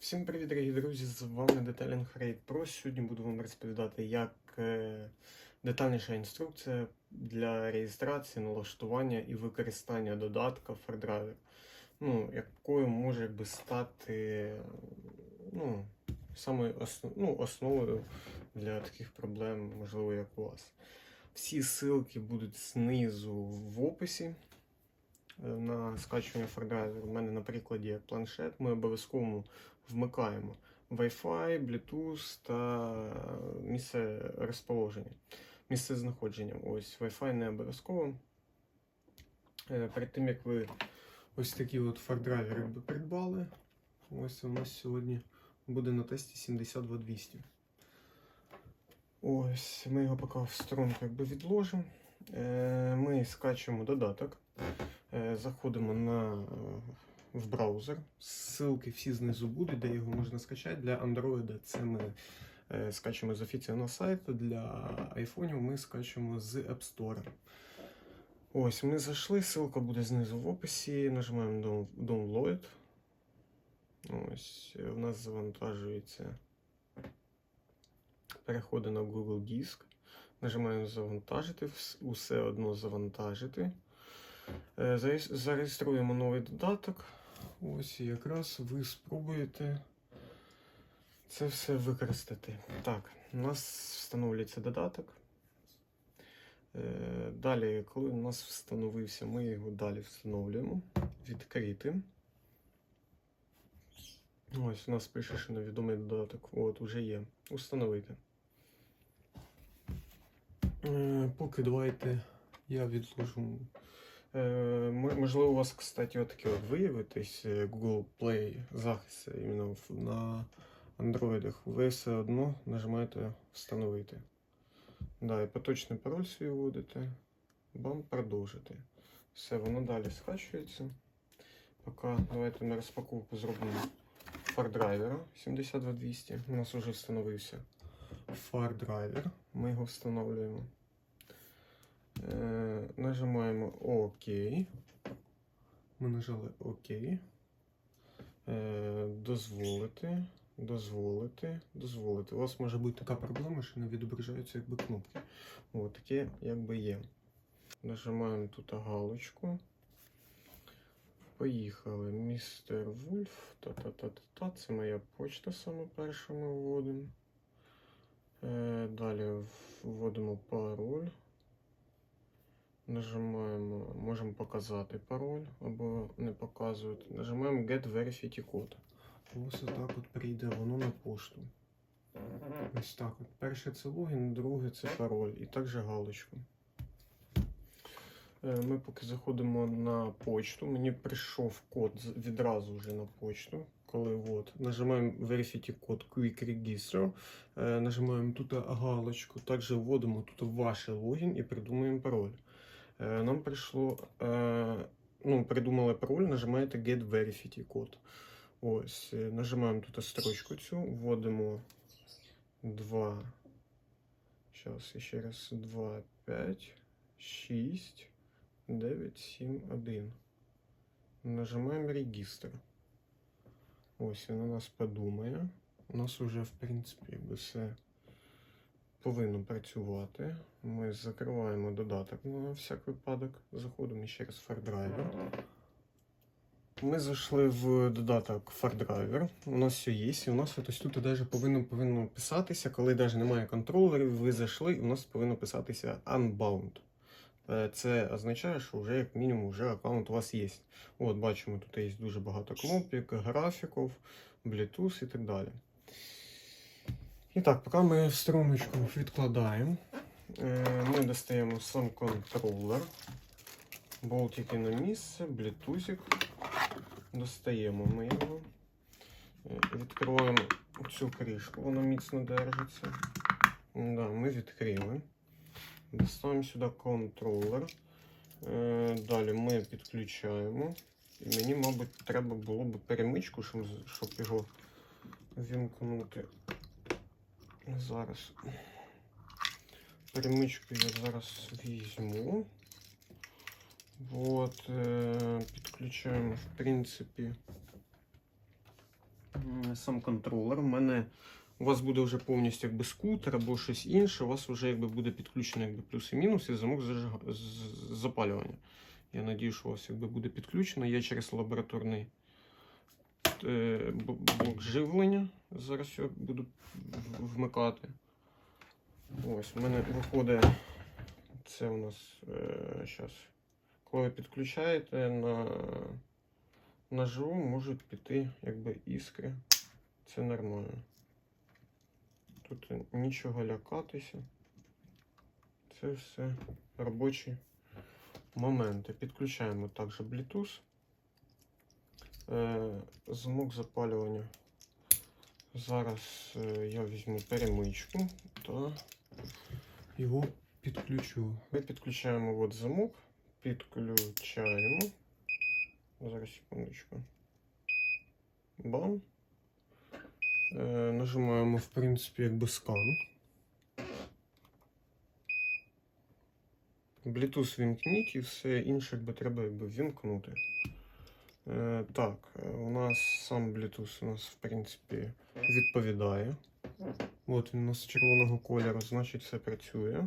всім привіт, дорогі друзі! З вами Detailing Rate Pro. Сьогодні буду вам розповідати, як е, детальніша інструкція для реєстрації, налаштування і використання додатка FarDriver. Ну, якою може якби стати ну, саме основ, ну, основою для таких проблем, можливо, як у вас. Всі ссылки будуть знизу в описі е, на скачування FarDriver. У мене на прикладі планшет. Ми обов'язково вмикаємо Wi-Fi, Bluetooth та місце розположення, місце знаходження. Ось Wi-Fi не обов'язково. Е, Перед тим як ви ось такі от FarDriver якби придбали. Ось у нас сьогодні буде на тесті 72200. Ось, ми його поки в сторонку якби відложимо. Е, Ми скачуємо додаток. Е, Заходимо на, в браузер. Ссылки всі знизу будуть, де його можна скачати. Для Android це ми е, скачуємо з офіційного сайту. Для айфонів ми скачуємо з App Store. Ось, ми зайшли, ссылка буде знизу в описі. Нажимаємо Download. Ось, у нас завантажується. Переходимо на Google Диск. Нажимаємо завантажити, усе одно завантажити. Е, Зареєструємо новий додаток. Ось якраз ви спробуєте це все використати. Так, у нас встановлюється додаток. Е, Далі, коли у нас встановився, ми його далі встановлюємо. Відкрити. Ось у нас пише, що невідомий додаток. От, уже є. Установити. Е, Поки давайте я відложу. Е, мо- Можливо, у вас, кстати, отаке от виявитись е, Google Play захист іменно на Android. Ви все одно нажимаєте встановити. Да, і поточний пароль свій вводите. Бам, продовжити. Все, воно далі скачується. Поки давайте на розпаковку зробимо FarDriver 72200. У нас вже встановився FarDriver. Ми його встановлюємо. Е, нажимаємо ОК. Ми нажали ОК. Е, дозволити. Дозволити, дозволити. У вас може бути така проблема, що не відображаються якби кнопки. О, таке якби є. Нажимаємо тут галочку. Поїхали. Містер Вульф. Та-та-та-та-та. Це моя почта саме перша ми вводимо. Е, далі вводимо пароль. Нажимаємо, можемо показати пароль або не показувати. Нажимаємо Get Verify Code. Ось отак от прийде воно на пошту. Ось так от. Перше це логін, друге це пароль. І також галочку. Е, Ми поки заходимо на почту. Мені прийшов код відразу вже на почту. Коли от, нажимаємо Verify код Quick Register. Е, Нажимаємо тут галочку. Також вводимо тут ваш логін і придумуємо пароль. Е, Нам прийшло, е, ну, придумали пароль, нажимаєте Get Verify код. Ось, е, нажимаємо тут строчку цю, вводимо 2. Зараз ще раз 2, 5, 6, 9, 7, 1. Нажимаємо регістр. Ось він у нас подумає. У нас вже, в принципі, все повинно працювати. Ми закриваємо додаток на всяк випадок. Заходимо ще раз в FarDriver. Ми зайшли в додаток FarDriver. У нас все є. І у нас ось тут навіть повинно, повинно писатися, коли навіть немає контролерів, ви зайшли, і у нас повинно писатися Unbound. Е, Це означає, що вже як мінімум вже аккаунт у вас є. От, бачимо, тут є дуже багато кнопок, графіків, Bluetooth і так далі. І так, поки ми струночку відкладаємо, е, ми достаємо сам контролер, болтики на місце, блютузик. Достаємо ми його. Е, Відкриваємо цю кришку, вона міцно держиться. Да, ми відкрили. Доставимо сюди контролер. Е, Далі ми підключаємо. І мені, мабуть, треба було б перемичку, щоб його вімкнути. Зараз. Перемичку я зараз візьму. Вот, е, підключаємо, в принципі. сам контролер. У мене у вас буде вже повністю якби скутер або щось інше, у вас вже якби буде підключено якби плюс і мінус і замок з- запалювання. Я надію, що у вас якби буде підключено. Я через лабораторний е, блок живлення. Зараз я буду вмикати. Ось, у мене виходить. Це у нас е, щас. Коли ви підключаєте на наживу, можуть піти якби іскри. Це нормально. Тут нічого лякатися. Це все робочі моменти. Підключаємо також Bluetooth. Е, замок запалювання. Зараз е, я візьму перемичку та його підключу. Ми підключаємо от замок, підключаємо. Зараз секундочку. Бам. Е, нажимаємо, в принципі, якби скан. Bluetooth вімкніть і все інше якби треба якби вімкнути. Е, так, е, у нас сам Bluetooth у нас, в принципі, відповідає. От він у нас червоного кольору, значить все працює.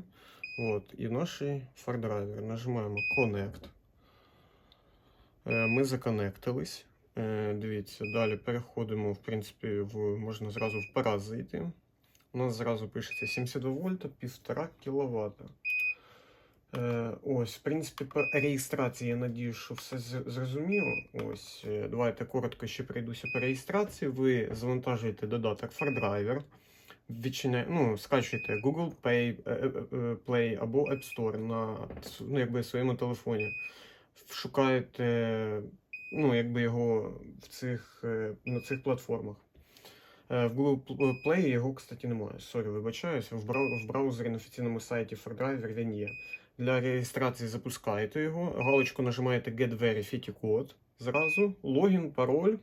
От, і наш фардрайвер. Нажимаємо Connect. Е, Ми законектились. Дивіться, далі переходимо, в принципі, в, можна зразу в параз зайти. У нас зразу пишеться 72 вольта, 1,5 кВт. Е, ось, в принципі, по реєстрації я надію, що все зрозуміло. Ось, е, давайте коротко ще пройдуся по реєстрації. Ви завантажуєте додаток FarDriver, відчиняє, ну, скачуєте Google Pay, е, Play або App Store на ну, якби, своєму телефоні. Шукаєте ну, якби його в цих, на цих платформах. В Google Play його, кстати, немає. Сорі, вибачаюсь. В, браузері на офіційному сайті FarDriver він є. Для реєстрації запускаєте його, галочку нажимаєте Get Verify Code. Зразу логін, пароль,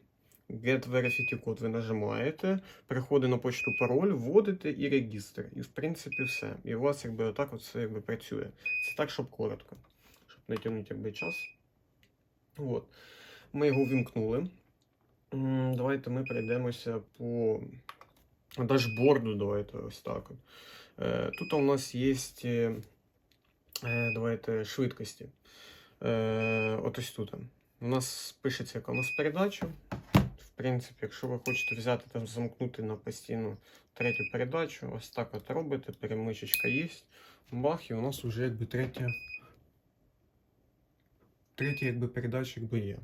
Get Verify Code ви нажимаєте, переходить на почту пароль, вводите і регістр. І в принципі все. І у вас якби отак от якби працює. Це так, щоб коротко, щоб не тягнути якби час. От. Ми його вімкнули. Давайте ми пройдемося по дашборду. Давайте ось так. Е, Тут у нас є е, давайте швидкості. Е, От ось тут. У нас пишеться, яка у нас передача. В принципі, якщо ви хочете взяти там замкнути на постійну третю передачу, ось так от робите, перемичечка є. Бах, і у нас вже якби третя. Третя якби передача якби є.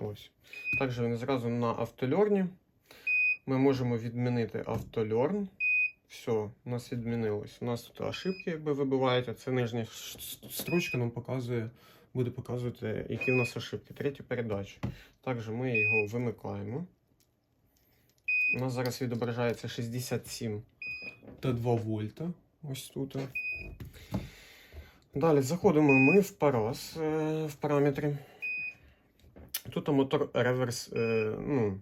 Ось. Також він зразу на автольорні. Ми можемо відмінити автольорн. Все, у нас відмінилось. У нас тут ошибки якби вибивають, це нижня строчка нам показує, буде показувати, які у нас ошибки. Третя передача. Також ми його вимикаємо. У нас зараз відображається 67 та 2 вольта. Ось тут. Далі заходимо ми в параз е, в параметри. Тут мотор реверс е, ну,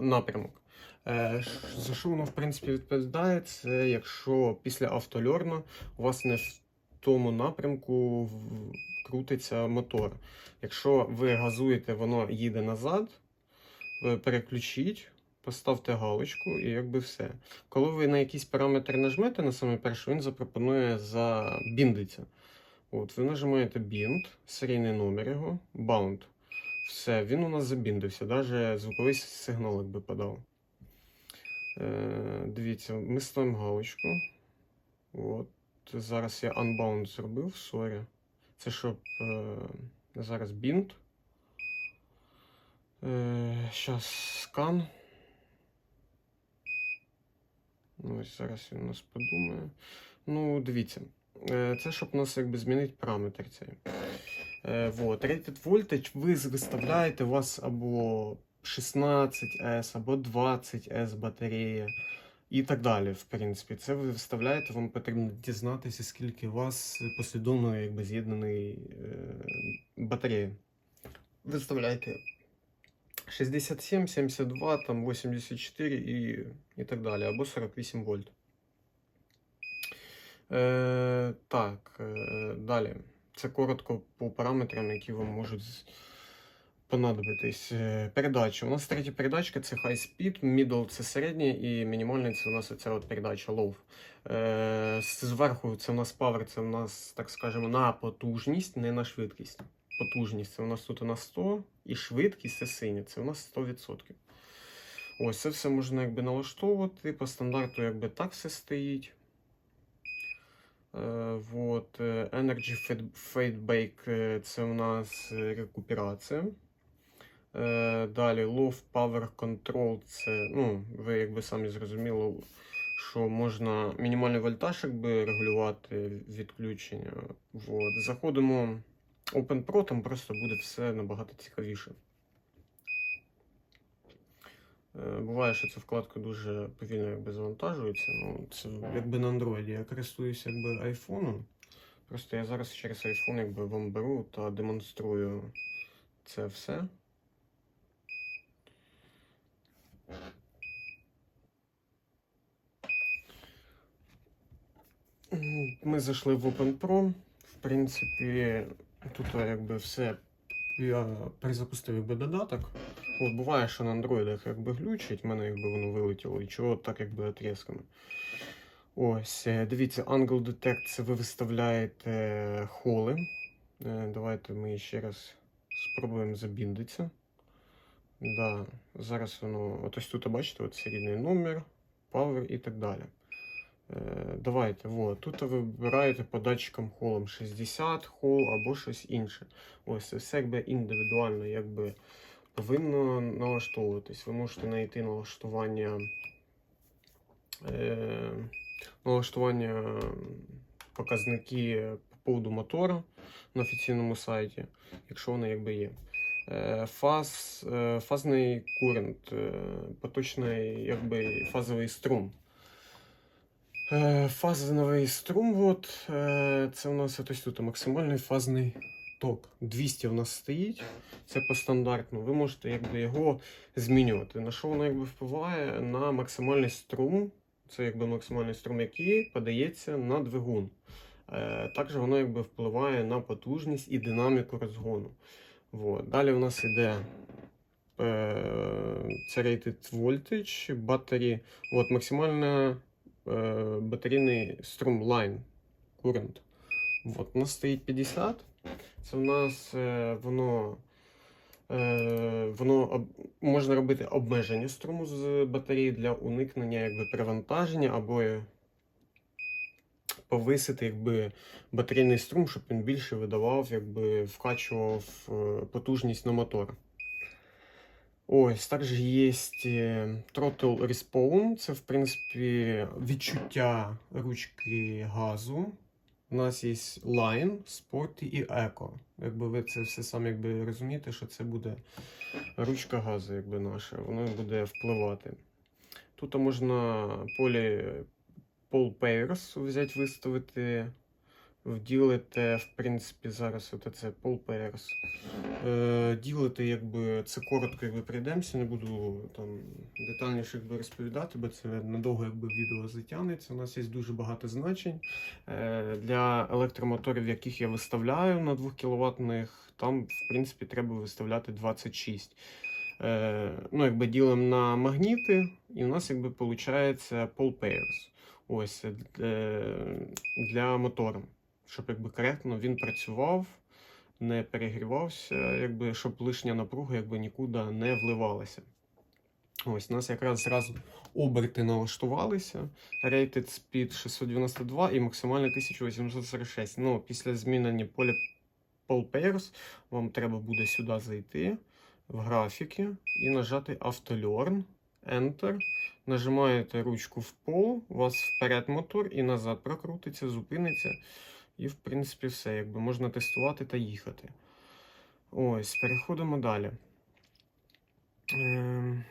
напрямок. Е, За що воно в принципі відповідає? Це якщо після автольорна у вас не в тому напрямку крутиться мотор. Якщо ви газуєте, воно їде назад, переключіть, поставте галочку і якби все. Коли ви на якийсь параметр нажмете на саме перше, він запропонує забіндитися. От, ви нажимаєте bind, серійний номер його, bound. Все, він у нас забіндився, навіть звуковий сигнал якби подав. Е, дивіться, ми ставимо галочку. От. Зараз я unbound зробив, сорі. Це щоб е, зараз bind. Е, Щас скан. Ну, ось зараз він у нас подумає. Ну, дивіться. Е, Це щоб у нас якби змінити параметр цей. Вот. Rated voltage ви виставляєте у вас або 16S, або 20S батарея і так далі. В принципі, це ви виставляєте, вам потрібно дізнатися, скільки у вас послідовно якби з'єднаний е, батареї. Виставляєте 67, 72, там 84 і, і так далі, або 48 вольт. Е, так, е, далі. Це коротко по параметрам, які вам можуть понадобитись. Е, Передача. У нас третя передачка це high speed, middle це середній і мінімальний це у нас оця от передача low. Е, Зверху це у нас power, це у нас, так скажемо, на потужність, не на швидкість. Потужність це у нас тут на 100, і швидкість це синя, це у нас 100%. Ось це все можна якби налаштовувати. По стандарту якби так все стоїть. Вот. е, Energy Fade- Feedback е, це у нас рекуперація. Е, Далі Low Power Control це, ну, ви якби самі зрозуміли, що можна мінімальний вольтаж якби регулювати відключення. Вот. Заходимо Open Pro, там просто буде все набагато цікавіше. Е, Буває, що ця вкладка дуже повільно якби, завантажується. Ну, це якби на Android. Я користуюся якби айфоном. Просто я зараз через iPhone якби вам беру та демонструю це все. Ми зайшли в OpenPro. В принципі, тут якби все. Я перезапустив якби додаток. От буває, що на андроїдах якби глючить, в мене якби воно вилетіло, і чого так якби отрізками. Ось, е, дивіться, Angle Detect це ви виставляєте холи. Е, Давайте ми ще раз спробуємо забіндитися. Да, зараз воно. Ось тут бачите, от серійний номер, power і так далі. Е, Давайте, вот, тут ви вибираєте по датчикам холом 60 хол або щось інше. Ось все якби індивідуально якби повинно налаштовуватись. Ви можете знайти налаштування. Е, налаштування показники по поводу мотора на офіційному сайті, якщо вони якби є. Е, Фаз, е, фазний курент, поточний якби фазовий струм. Е, Фазовий струм, от, е, це у нас ось тут максимальний фазний ток. 200 у нас стоїть, це по стандартну. Ви можете якби, його змінювати. На що воно якби, впливає? На максимальний струм. Це якби максимальний струм, який подається на двигун. Е, Також воно якби, впливає на потужність і динаміку розгону. Вот. Далі у нас йде е, це rated voltage, батареї. От, максимальна батарейний струм line current. От, у нас стоїть 50. Це у нас е, воно, е, воно можна робити обмеження струму з батареї для уникнення якби, перевантаження або повисити якби, батарейний струм, щоб він більше видавав, якби, вкачував е, потужність на мотор. Ось, також є Throttle Respawn. Це, в принципі, відчуття ручки газу. У нас є Line, Sport і Eco. Якби ви це все самі якби розумієте, що це буде ручка газу, якби наша, воно буде впливати. Тут можна полі Pole Pairs взяти, виставити. Вділите, в принципі, зараз це Pole Pairs. Е, ділити, якби це коротко, якби прийдемося, не буду там детальніше якби, розповідати, бо це надовго якби відео затягнеться. У нас є дуже багато значень. Е, для електромоторів, яких я виставляю на 2 кВт, там, в принципі, треба виставляти 26. Е, ну, якби ділимо на магніти, і у нас якби виходить Pole Pairs. Ось е, для мотора, щоб якби коректно він працював не перегрівався, якби, щоб лишня напруга якби, нікуди не вливалася. Ось, у нас якраз зразу оберти налаштувалися. Rated Speed 692 і максимальний 1846. Ну, після змінення поля Pole Pairs вам треба буде сюди зайти в графіки і нажати Автолеarn, Enter. Нажимаєте ручку в пол, у вас вперед мотор і назад прокрутиться, зупиниться. І, в принципі, все. Якби можна тестувати та їхати. Ось, переходимо далі. Ем,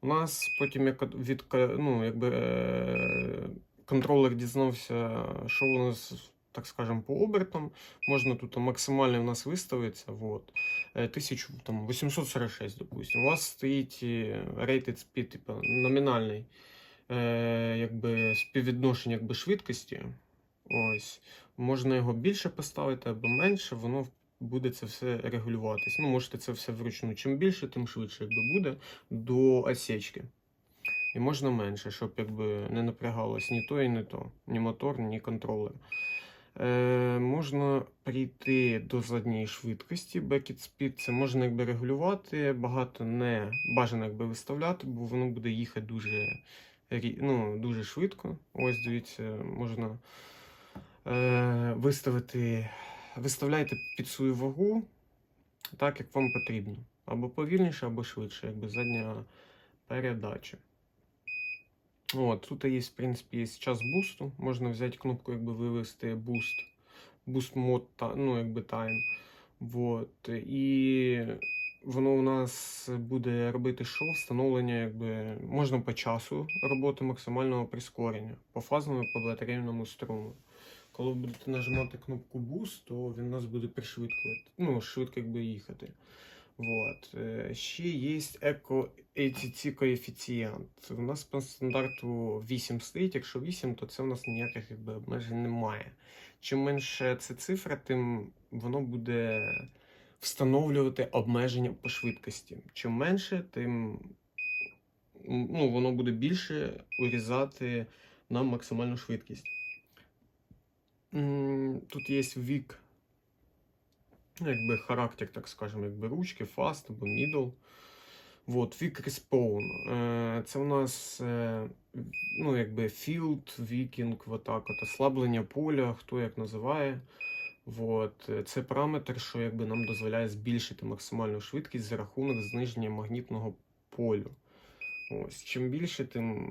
у нас потім як від ну, якби, е, контролер дізнався, що у нас, так скажемо, по обертам. Можна тут максимально у нас виставиться. Вот. Е, 1846, допустим. У вас стоїть е, rated speed, типу, номінальний е, якби, співвідношення якби, швидкості. Ось. Можна його більше поставити або менше, воно, буде це все регулюватись. Ну, можете це все вручну. Чим більше, тим швидше якби, буде до осечки. І можна менше, щоб якби не напрягалось ні то і не то, ні мотор, ні контролер. Е, можна прийти до задньої швидкості. Backit Speed це можна якби регулювати, багато не бажано якби виставляти, бо воно буде їхати дуже, ну, дуже швидко. Ось дивіться, можна виставити, виставляйте під свою вагу так, як вам потрібно. Або повільніше, або швидше, якби задня передача. От, тут є, в принципі, є час бусту. Можна взяти кнопку, якби вивести буст. Буст мод, ну, якби тайм. Вот. І воно у нас буде робити що? Встановлення, якби можна по часу роботи максимального прискорення, по фазному по батарейному струму. Коли ви будете нажимати кнопку Boost, то він у нас буде пришвидкувати, ну, швидко якби їхати. Вот. Е, Ще є еко ATC коефіцієнт. У нас по стандарту 8 стоїть. Якщо 8, то це у нас ніяких якби, обмежень немає. Чим менше це цифра, тим воно буде встановлювати обмеження по швидкості. Чим менше, тим ну, воно буде більше урізати на максимальну швидкість. Тут є вік, ну, якби характер, так скажемо, якби ручки, fast або middle. Вот, вік respawn. Е, Це у нас е, ну, якби field, вікінг, отак, от, ослаблення поля, хто як називає. Вот. е, Це параметр, що якби нам дозволяє збільшити максимальну швидкість за рахунок зниження магнітного полю. Ось. Чим більше, тим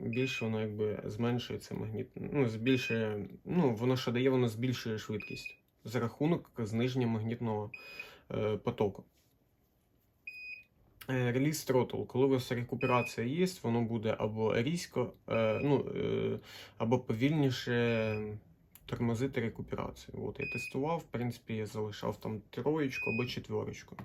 більше воно якби зменшується магніт. Ну, збільшує, ну, воно що дає, воно збільшує швидкість за рахунок зниження магнітного е, потоку. Е, Реліз throttle. Коли у вас рекуперація є, воно буде або різко, е, ну, е, або повільніше тормозити рекуперацію. От я тестував, в принципі, я залишав там троєчку або четверочку.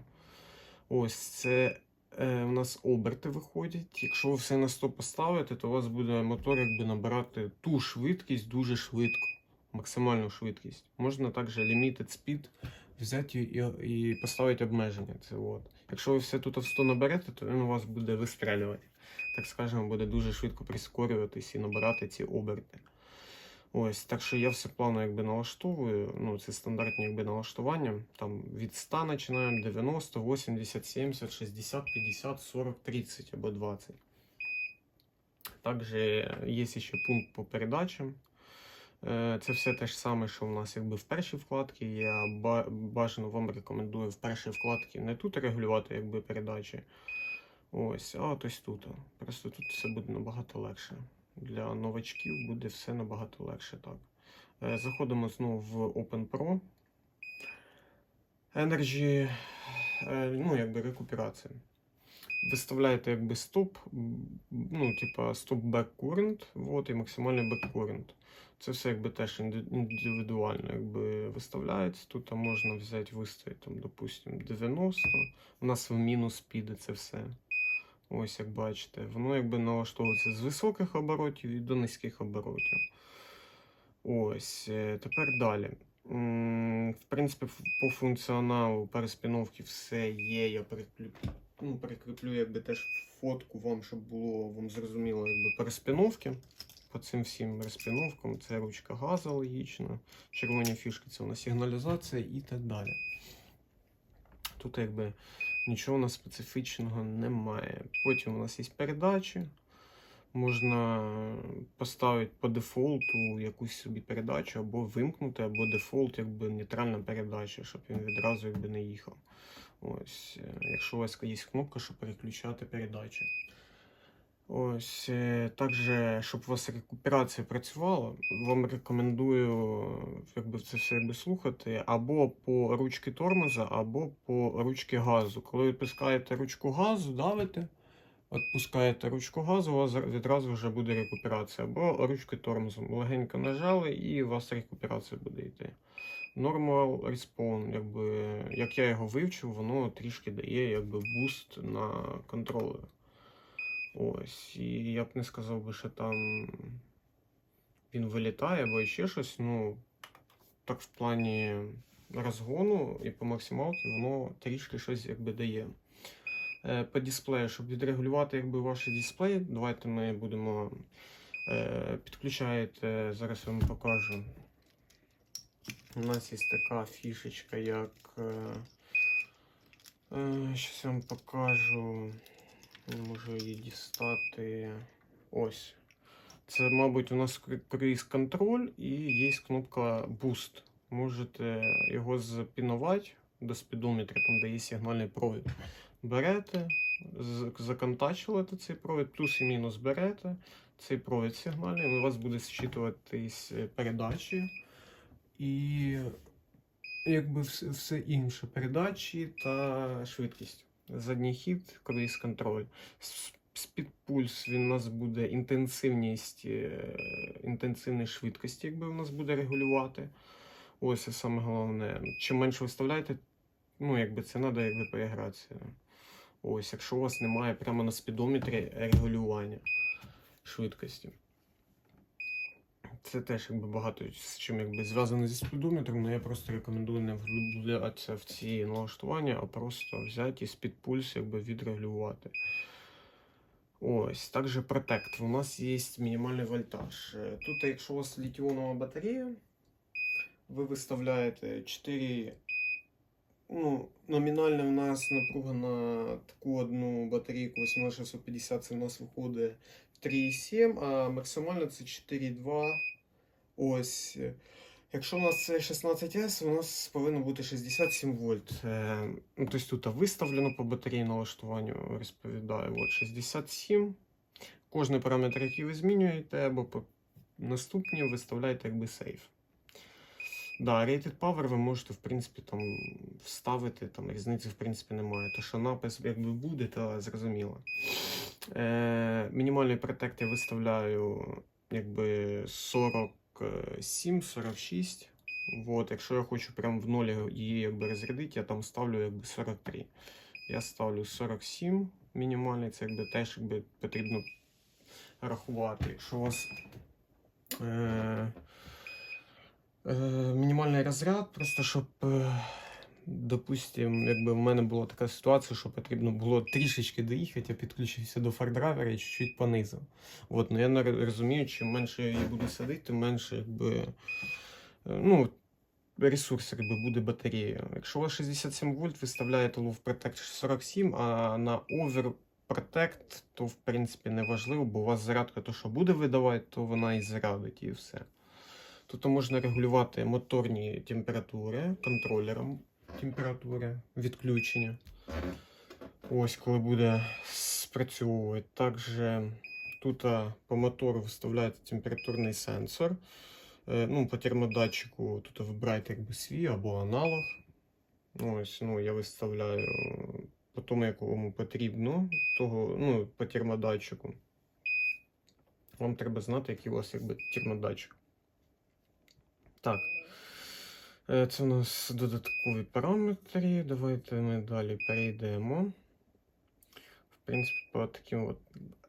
Ось це е, у нас оберти виходять. Якщо ви все на 100 поставите, то у вас буде мотор якби набирати ту швидкість дуже швидко, максимальну швидкість. Можна також limited speed взяти і, і поставити обмеження. Це от. Якщо ви все тут в 100 наберете, то він у вас буде вистрелювати. Так скажемо, буде дуже швидко прискорюватись і набирати ці оберти. Ось, так що я все плавно якби налаштовую. Ну, це стандартні якби налаштування. Там від 100 починаємо 90, 80, 70, 60, 50, 40, 30 або 20. Також є ще пункт по передачам. Е, Це все те ж саме, що у нас якби в першій вкладці. Я бажано вам рекомендую в першій вкладці не тут регулювати якби передачі. Ось, а ось тут. Просто тут все буде набагато легше. Для новачків буде все набагато легше. Так. Е, Заходимо знову в Open Pro. Energy, е, ну, якби рекуперація. Виставляєте якби стоп, ну, типа стоп back current, вот, і максимальний back current. Це все якби теж індивідуально якби виставляється. Тут можна взяти, виставити, там, допустим, 90. У нас в мінус піде це все. Ось як бачите, воно якби налаштовується з високих оборотів і до низьких оборотів. Ось, е, тепер далі. В принципі, по функціоналу переспіновки все є. Я прикріплю, ну, прикріплю якби теж фотку вам, щоб було вам зрозуміло якби переспіновки. По цим всім розпіновкам це ручка газу логічно, червоні фішки це у нас сигналізація і так далі. Тут якби нічого у нас специфічного немає. Потім у нас є передачі. Можна поставити по дефолту якусь собі передачу, або вимкнути, або дефолт, якби нейтральна передача, щоб він відразу якби не їхав. Ось, е, якщо у вас є кнопка, щоб переключати передачі. Ось, е, також, щоб у вас рекуперація працювала, вам рекомендую якби, це все якби, слухати або по ручки тормоза, або по ручки газу. Коли відпускаєте ручку газу, давите, відпускаєте ручку газу, у вас відразу вже буде рекуперація. Або ручки тормозом. Легенько нажали і у вас рекуперація буде йти. Normal Respawn, якби, як я його вивчив, воно трішки дає якби, буст на контролер. Ось, і я б не сказав би, що там він вилітає або ще щось. Ну, так в плані розгону і по максималці воно трішки щось якби дає. Е, По дисплею, щоб відрегулювати якби ваш дисплей, давайте ми будемо е, підключаєте, зараз я вам покажу. У нас є така фішечка, як. Е, щас я вам покажу. Не можу її дістати. Ось. Це, мабуть, у нас круїз контроль і є кнопка Boost. Можете його запінувати до спідометра, там де є сигнальний провід. Берете, законтачуєте цей провід, плюс і мінус берете. Цей провід сигнальний, у вас буде зчитуватись е, передачі і якби все інше. Передачі та швидкість. Задній хід, круїз контроль. Спідпульс він у нас буде інтенсивність, е, інтенсивність швидкості, якби у нас буде регулювати. Ось це саме головне. Чим менше виставляєте, ну якби це треба якби перегратися. Ось, якщо у вас немає прямо на спідометрі регулювання швидкості. Це теж якби багато з чим якби зв'язано зі спідометром, але я просто рекомендую не вглублятися в ці налаштування, а просто взяти і спідпульс якби відрегулювати. Ось, також Protect. У нас є мінімальний вольтаж. Е, Тут, якщо у вас літіонова батарея, ви виставляєте 4. Ну, номінальна у нас напруга на таку одну батарейку 18650, це у нас виходить 3,7, а максимально це 4,2. Ось. Якщо у нас це 16S, у нас повинно бути 67 вольт. Е, ну, тобто тут виставлено по батареї налаштуванню, розповідаю. От 67. Кожний параметр, який ви змінюєте, або по наступні виставляєте якби сейф. Да, Rated Power ви можете, в принципі, там вставити, там різниці, в принципі, немає. То, що напис якби буде, то зрозуміло. Е, мінімальний протект я виставляю якби 47-46. От, якщо я хочу прям в нолі її якби розрядити, я там ставлю якби 43. Я ставлю 47 мінімальний, це якби теж якби потрібно рахувати. Якщо у вас е, е, мінімальний розряд, просто щоб, е, допустим, якби в мене була така ситуація, що потрібно було трішечки доїхати, я підключився до фардрайвера і чуть-чуть понизив. От, ну я розумію, чим менше я буду садити, тим менше якби, е, ну, ресурс якби, буде батарея. Якщо у вас 67 вольт, виставляєте Low Protect 47, а на Over Protect, то в принципі не важливо, бо у вас зарядка то, що буде видавати, то вона і зарядить, і все. Тут можна регулювати моторні температури контролером температури відключення. Ось коли буде спрацьовувати. Також тут по мотору виставляєте температурний сенсор. Е, Ну, по термодатчику тут вибираєте якби свій або аналог. Ось, ну, я виставляю по тому, якому потрібно, того, ну, по термодатчику. Вам треба знати, який у вас якби термодатчик. Так. Е, Це у нас додаткові параметри. Давайте ми далі перейдемо. В принципі, по таким от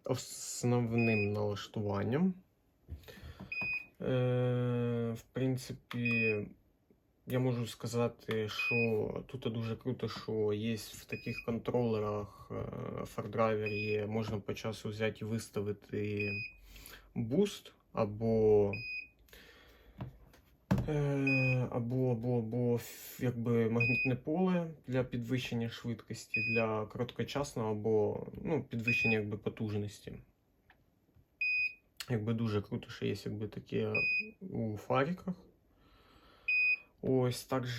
основним налаштуванням. Е, В принципі, я можу сказати, що тут дуже круто, що є в таких контролерах фардрайвер є, можна по часу взяти і виставити буст або Е, або, або, або якби магнітне поле для підвищення швидкості, для короткочасного, або ну, підвищення якби, потужності. Якби дуже круто, що є якби таке у фаріках. Ось також,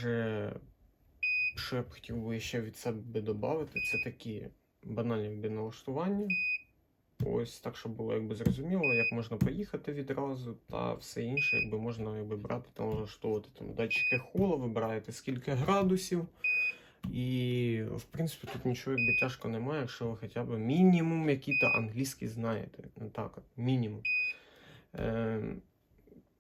що я б хотів би ще від себе додати, це такі банальні налаштування. Ось так, щоб було якби зрозуміло, як можна поїхати відразу, та все інше, якби можна якби брати там налаштовувати там датчики холу, вибираєте скільки градусів. І, в принципі, тут нічого якби тяжко немає, якщо ви хоча б мінімум який-то англійський знаєте. Так, мінімум. Е,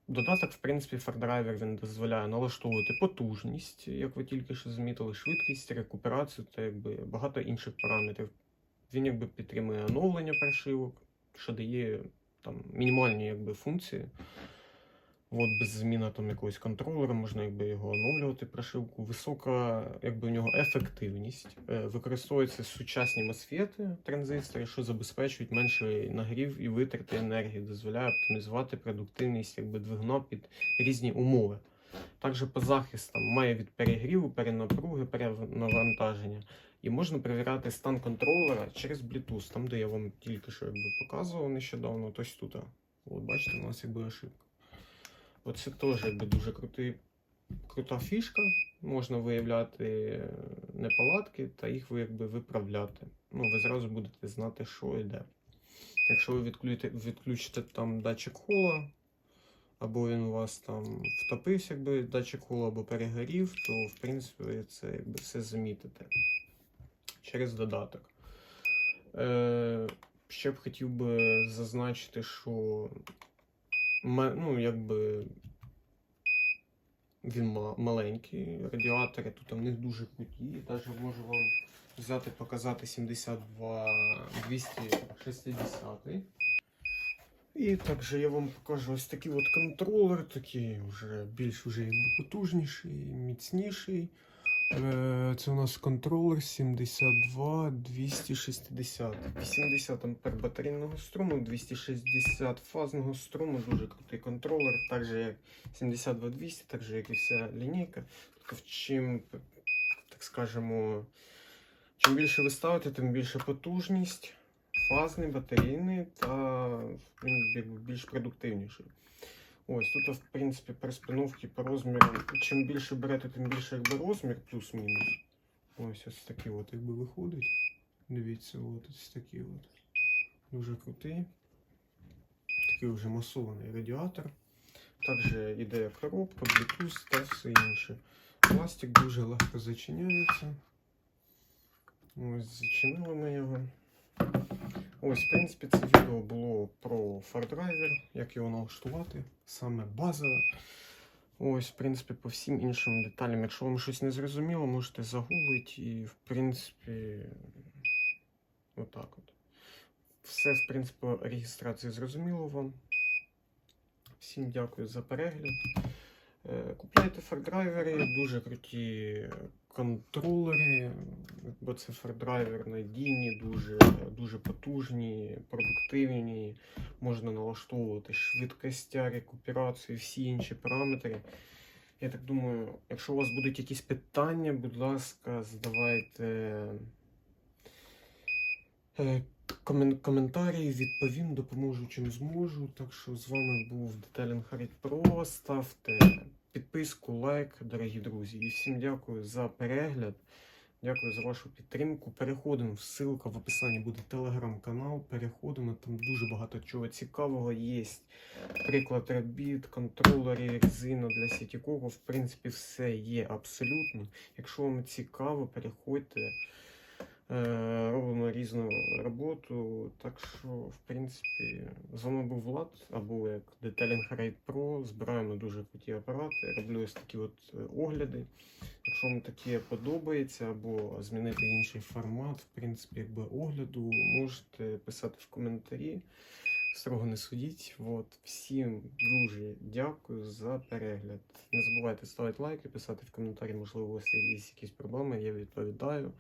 Додаток, в принципі, фардрайвер він дозволяє налаштовувати потужність, як ви тільки що змітили, швидкість, рекуперацію та якби багато інших параметрів. Він якби підтримує оновлення прошивок, що дає там мінімальні якби, функції. От без зміни там якогось контролера, можна якби його оновлювати прошивку. Висока, якби у нього ефективність. Е, Використовуються сучасні мосфети, транзистори, що забезпечують менший нагрів і витрати енергії, дозволяє оптимізувати продуктивність якби двигуна під різні умови. Також по захистам має від перегріву, перенапруги, перенавантаження. І можна перевіряти стан контролера через Bluetooth, там, де я вам тільки що якби показував нещодавно, ось тут. От бачите, у нас якби ошибка. Оце теж якби дуже крутий, крута фішка. Можна виявляти е, неполадки та їх ви якби виправляти. Ну, ви зразу будете знати, що йде. Якщо ви відключите, відключите там датчик хола, або він у вас там втопився, якби датчик хола або перегорів, то в принципі ви це якби все замітите через додаток. Е, ще б хотів би зазначити, що ну, якби він маленький, радіатори тут в них дуже круті. Навіть можу вам взяти, показати 72 260. І також я вам покажу ось такий от контролер, такий вже більш вже потужніший, міцніший. Е, Це у нас контролер 72 260. 80 ампер батарейного струму, 260 фазного струму, дуже крутий контролер, так же як 72 200, так же як і вся лінійка. Тобто, чим, так скажемо, чим більше ви ставите, тим більше потужність, фазний, батарейний та він більш продуктивніший. Ось тут, в принципі, при спиновці по розміру. Чим більше берете, тим більше якби розмір, плюс-мінус. Ось ось такий от якби виходить. Дивіться, от ось такий от. Дуже крутий. Такий вже масований радіатор. Також іде коробка, Bluetooth та все інше. Пластик дуже легко зачиняється. Ось зачинили ми його. Ось, в принципі, це відео було про фардрайвер, як його налаштувати, саме базове. Ось, в принципі, по всім іншим деталям. Якщо вам щось не зрозуміло, можете загуглити і, в принципі, отак от. Все, в принципі, реєстрації зрозуміло вам. Всім дякую за перегляд. Е, Купляйте фардрайвери, дуже круті контролери, бо це фардрайвер надійні, дуже, дуже потужні, продуктивні. Можна налаштовувати швидкостя, рекуперацію, всі інші параметри. Я так думаю, якщо у вас будуть якісь питання, будь ласка, задавайте е, комен- коментарі, відповім, допоможу чим зможу. Так що з вами був Деталінг Харит Про. Ставте підписку, лайк, дорогі друзі. І всім дякую за перегляд. Дякую за вашу підтримку. Переходимо. Ссылка в описанні буде телеграм-канал. Переходимо. Там дуже багато чого цікавого є. Приклад робіт, контролери, резина для сітікого. В принципі, все є абсолютно. Якщо вам цікаво, переходьте. Е, Робимо різну роботу. Так що, в принципі, з вами був Влад, або як Detailing Rate Pro. Збираємо дуже круті апарати. Роблю ось такі от е, огляди. Якщо вам таке подобається, або змінити інший формат, в принципі, якби огляду, можете писати в коментарі. Строго не судіть. От. Всім дуже дякую за перегляд. Не забувайте ставити лайки, писати в коментарі, можливо, у вас є якісь проблеми. Я відповідаю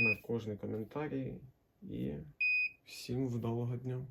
на кожний коментарі. І всім вдалого дня.